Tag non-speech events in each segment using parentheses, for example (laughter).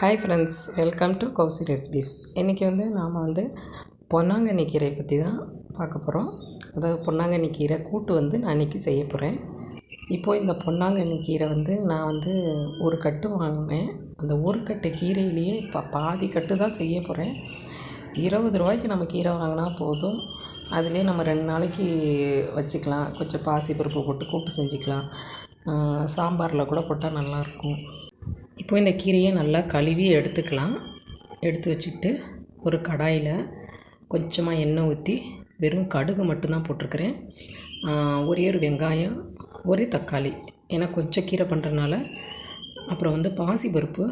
Hi friends welcome to Kousi recipes இன்றைக்கி வந்து நாம் வந்து பொன்னாங்கண்ணி கீரை பற்றி தான் பார்க்க போகிறோம் அதாவது பொன்னாங்கண்ணி கீரை கூட்டு வந்து நான் இன்றைக்கி செய்ய போகிறேன் இப்போது இந்த பொன்னாங்கண்ணி கீரை வந்து நான் வந்து ஒரு கட்டு வாங்கினேன். அந்த ஒரு கட்டு கீரையிலேயே இப்போ பாதி கட்டு தான் செய்ய போகிறேன் இருபது ரூபாய்க்கு நம்ம கீரை வாங்கினா போதும். அதிலே நம்ம ரெண்டு நாளைக்கு வச்சுக்கலாம். கொஞ்சம் பாசி பருப்பு போட்டு கூட்டு செஞ்சுக்கலாம். சாம்பாரில் கூட போட்டால் நல்லாயிருக்கும் இப்போ இந்த கீரையை நல்லா கழுவி எடுத்துக்கலாம். எடுத்து வச்சுக்கிட்டு ஒரு கடாயில் கொஞ்சமாக எண்ணெய் ஊற்றி வெறும் கடுகு மட்டும்தான் போட்டிருக்கிறேன். ஒரே ஒரு வெங்காயம் ஒரே தக்காளி. ஏன்னா கொஞ்சம் கீரை பண்ணுறதுனால அப்புறம் வந்து பாசி பருப்பு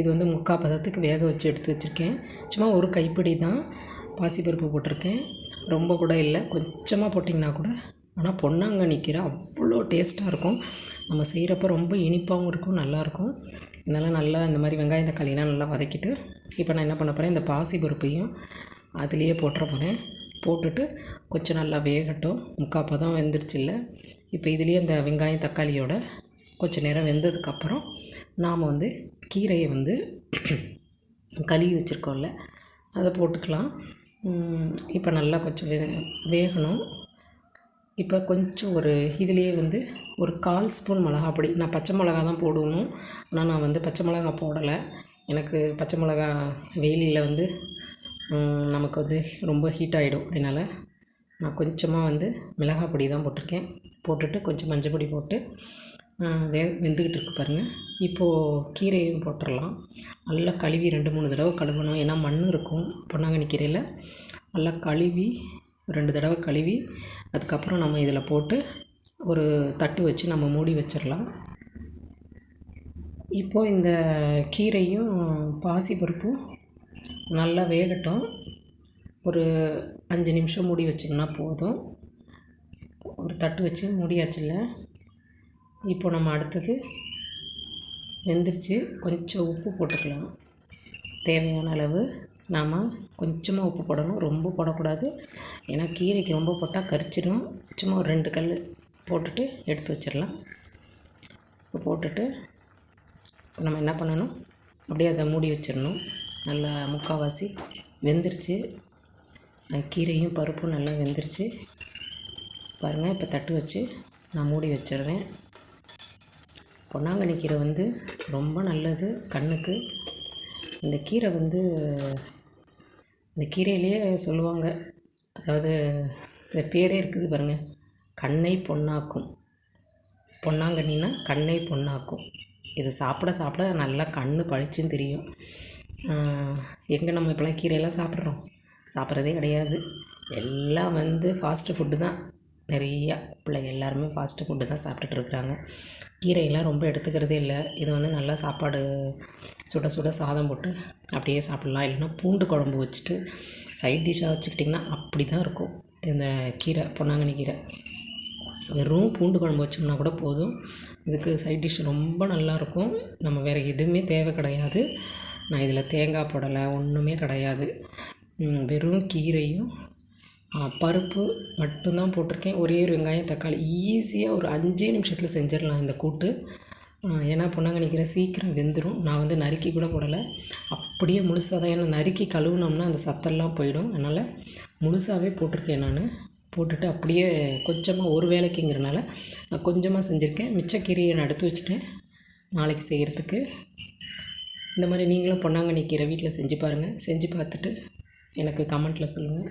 இது வந்து முக்கால் பதத்துக்கு வேக வச்சு எடுத்து வச்சுருக்கேன். சும்மா ஒரு கைப்பிடி தான் பாசிப்பருப்பு போட்டிருக்கேன். ரொம்ப கூட இல்லை கொஞ்சமாக போட்டிங்கன்னா கூட. ஆனால் பொன்னாங்கண்ணி கீரை அவ்வளோ டேஸ்ட்டாக இருக்கும். நம்ம செய்கிறப்ப ரொம்ப இனிப்பாகவும் இருக்கும் நல்லாயிருக்கும் இதனால் நல்லா இந்த மாதிரி வெங்காயம் தக்காளிலாம் நல்லா வதக்கிட்டு இப்போ நான் என்ன பண்ண போகிறேன் இந்த பாசி பருப்பையும் அதுலேயே போட்டுற போகிறேன் போட்டுட்டு கொஞ்சம் நல்லா வேகட்டும். முக்கால் பதம் வெந்துருச்சு இல்லை? இப்போ இதுலேயே இந்த வெங்காயம் தக்காளியோட கொஞ்சம் நேரம் வெந்ததுக்கப்புறம் நாம் வந்து கீரையை வந்து (clears throat) கழுவி வச்சுருக்கோம்ல அதை போட்டுக்கலாம். இப்போ நல்லா கொஞ்சம் வே வேகணும். இப்போ கொஞ்சம் ஒரு இதுலேயே வந்து ஒரு கால் ஸ்பூன் மிளகா பொடி நான் பச்சை மிளகா தான் போடணும். ஆனால் நான் வந்து பச்சை மிளகா போடலை. எனக்கு பச்சை மிளகா வெயிலில் வந்து நமக்கு வந்து ரொம்ப ஹீட் ஆகிடும். அதனால் நான் கொஞ்சமாக வந்து மிளகா பொடி தான் போட்டிருக்கேன். போட்டுட்டு கொஞ்சம் மஞ்சள் பொடி போட்டு வே வெந்துக்கிட்டு இருக்கு பாருங்கள் இப்போது கீரையும் போட்டுடலாம். நல்லா கழுவி ரெண்டு மூணு தடவை கழுவணும். ஏன்னா மண் இருக்கும் பொன்னாங்கண்ணி கீரையில். நல்லா கழுவி ரெண்டு தடவை கழுவி அதுக்கப்புறம் நம்ம இதில் போட்டு ஒரு தட்டு வச்சு நம்ம மூடி வச்சிடலாம் இப்போது இந்த கீரையும் பாசிப்பருப்பும் நல்லா வேகட்டும். ஒரு அஞ்சு நிமிஷம் மூடி வச்சிங்கன்னா போதும். ஒரு தட்டு வச்சு மூடியாச்சுல்ல. இப்போ நம்ம அடுத்தது வெந்துருச்சு. கொஞ்சம் உப்பு போட்டுக்கலாம். தேவையான அளவு. நாம் கொஞ்சமாக உப்பு போடணும். ரொம்ப போடக்கூடாது. ஏன்னா கீரைக்கு ரொம்ப போட்டால் கரிச்சிடும். சும்மா ஒரு ரெண்டு கல் போட்டுட்டு எடுத்து வச்சிடலாம். இப்போ போட்டுட்டு நம்ம என்ன பண்ணணும்? அப்படியே அதை மூடி வச்சிடணும். நல்லா முக்கால்வாசி வெந்துருச்சு. கீரையும் பருப்பும் நல்லா வெந்துருச்சு. பாருங்கள் இப்போ தட்டு வச்சு நான் மூடி வச்சிடுறேன். பொன்னாங்கண்ணி கீரை வந்து ரொம்ப நல்லது கண்ணுக்கு. இந்த கீரை வந்து இந்த கீரையிலேயே சொல்லுவாங்க. அதாவது இந்த பேரே இருக்குது பாருங்கள் கண்ணை பொன்னாக்கும். பொன்னாங்கண்ணினா கண்ணை பொன்னாக்கும். இது சாப்பிட சாப்பிட நல்லா கண் பழிச்சுன்னு தெரியும். எங்கே நம்ம இப்போலாம் கீரையெல்லாம் சாப்பிட்றோம்? சாப்பிட்றதே கிடையாது. எல்லாம் வந்து ஃபாஸ்ட்டு ஃபுட்டு தான். நிறையா பிள்ளைங்க எல்லாருமே ஃபாஸ்ட்டு ஃபுட்டு தான் சாப்பிட்டுட்டு இருக்கிறாங்க. கீரையெல்லாம் ரொம்ப எடுத்துக்கிறதே இல்லை. இது வந்து நல்லா சாப்பாடு சுட சுட சாதம் போட்டு அப்படியே சாப்பிட்லாம். இல்லைன்னா பூண்டு குழம்பு வச்சுட்டு சைட் டிஷ்ஷாக வச்சுக்கிட்டிங்கன்னா அப்படி தான் இருக்கும். இந்த கீரை பொன்னாங்கண்ணி கீரை. வெறும் பூண்டு குழம்பு வச்சோம்னா கூட போதும். இதுக்கு சைட் டிஷ் ரொம்ப நல்லாயிருக்கும் நம்ம வேறு எதுவுமே தேவை கிடையாது. நான் இதில் தேங்காய் போடலை ஒன்றுமே கிடையாது. வெறும் கீரையும் பருப்பு மட்டும்தான் போட்டிருக்கேன். ஒரே ஒரு வெங்காயம் தக்காளி. ஈஸியாக ஒரு அஞ்சே நிமிஷத்தில் செஞ்சிடலாம் இந்த கூட்டு. ஏன்னா பொன்னாங்கண்ணி சீக்கிரம் வெந்துடும் நான் வந்து நறுக்கி கூட போடலை. அப்படியே முழுசாக தான். ஏன்னா நறுக்கி கழுவுனோம்னா அந்த சத்தெல்லாம் போயிடும். அதனால் முழுசாகவே போட்டிருக்கேன் நான். போட்டுட்டு அப்படியே கொஞ்சமாக ஒரு வேலைக்குங்கிறனால நான் கொஞ்சமாக செஞ்சுருக்கேன். மிச்ச கீரையை நான் எடுத்து வச்சுட்டேன் நாளைக்கு செய்கிறதுக்கு இந்த மாதிரி நீங்களும் பொன்னாங்கண்ணி கீரை வீட்டில் செஞ்சு பாருங்கள் செஞ்சு பார்த்துட்டு எனக்கு கமெண்ட்டில் சொல்லுங்கள்